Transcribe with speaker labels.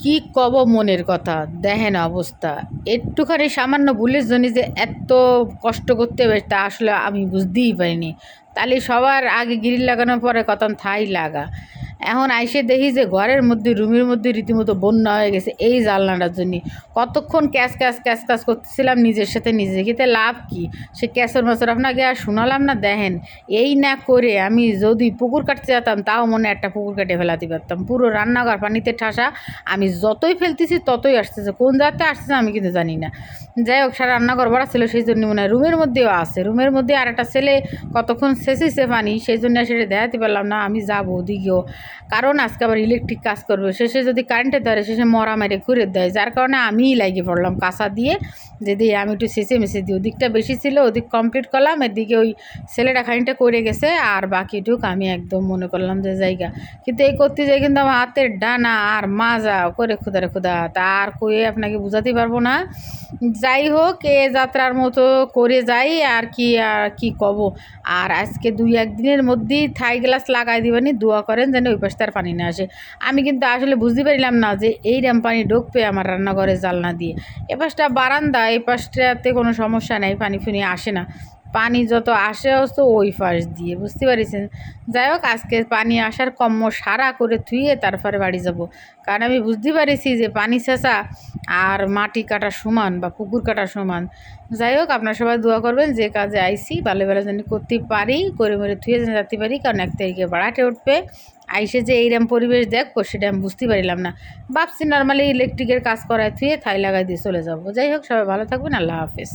Speaker 1: কি কব মনের কথা? দেখেন অবস্থা। একটুখানি সামান্য ভুলের জন্য যে এত কষ্ট করতে হবে, তা আসলে আমি বুঝতেই পারিনি। তাহলে সবার আগে গ্রিল লাগানোর পরে কত থাই লাগা। এখন আইসে দেখি যে ঘরের মধ্যে, রুমের মধ্যে রীতিমতো বন্যা হয়ে গেছে এই জানলাটার জন্য। কতক্ষণ ক্যাশ ক্যাশ ক্যাশ ক্যাশ করতেছিলাম নিজের সাথে, নিজে খেতে লাভ কি? সে ক্যাশের মাছের আপনাকে আর শোনালাম না, দেখেন। এই না করে আমি যদি পুকুর কাটতে যেতাম, তাও মনে একটা পুকুর কেটে ফেলাতে পারতাম। পুরো রান্নাঘর পানিতে ঠাসা, আমি যতই ফেলতেছি ততই আসতেছে। কোন জায়গাতে আসতেছে আমি কিন্তু জানি না। যাই হোক, সারা রান্নাঘর ভরা ছিল, সেই জন্য মনে হয় রুমের মধ্যেও আছে। রুমের মধ্যে আর একটা ছেলে কতক্ষণ শেষেছে পানি, সেই জন্য সেটা দেখাতে পারলাম না, আমি যাব ওদিকেও। কারণ আজকে আবার ইলেকট্রিক কাজ করবে। শেষে যদি কারেন্টে ধরে শেষে মরা মেরে ঘুরে দেয়, যার কারণে আমিই লাগিয়ে পড়লাম কাঁসা দিয়ে। যে দিয়ে আমি একটু শেষে মেশে দিই, ওদিকটা বেশি ছিল, ওদিক কমপ্লিট করলাম, এদিকে ওই ছেলেটা খানিকটা করে গেছে, আর বাকিটুক আমি একদম মনে করলাম যে জায়গা। কিন্তু এই করতে যাই কিন্তু আমার হাতের ডানা আর মাজা করে খুদারে খুদা তা আর কয়ে আপনাকে বুঝাতে পারব না। যাই হোক, এ যাত্রার মতো করে যাই, আর কি আর কি কব। আর আজকে দুই একদিনের মধ্যেই থাই গ্লাস লাগাই দিবেনি, দোয়া করেন যেন ওই পাশে তার পানি না আসে। আমি কিন্তু আসলে বুঝতে পারিলাম না যে এই ড্যাম পানি ঢুকবে আমার রান্নাঘরে জালনা দিয়ে। এ পাশটা বারান্দা এই পাশটাতে কোনো সমস্যা নেই, পানি ফুনি আসে না। পানি যত আসে অস্ত ওই পাশ দিয়ে, বুঝতে পারিছেন? যাই হোক, আজকে পানি আসার কম্ম সারা করে ধুয়ে তারপরে বাড়ি যাব। কারণ আমি বুঝতে পারিছি যে পানি চেঁচা আর মাটি কাটা সমান বা পুকুর কাটা সমান। যাই হোক, আপনার সবাই দোয়া করবেন যে কাজে আইসি ভালো ভালো যেন করতে পারি, করে মরে থুয়ে যেন যাতে পারি, কারণ এক তারিখে বাড়াটে উঠবে। আইসে যে এইরম পরিবেশ দেখব সেটা আমি বুঝতে পারিলাম না। ভাবছি নর্মালি ইলেকট্রিকের কাজ করায় থুয়ে থাই লাগাই দিয়ে চলে যাব। যাই হোক, সবাই ভালো থাকবেন, আল্লাহ হাফেজ।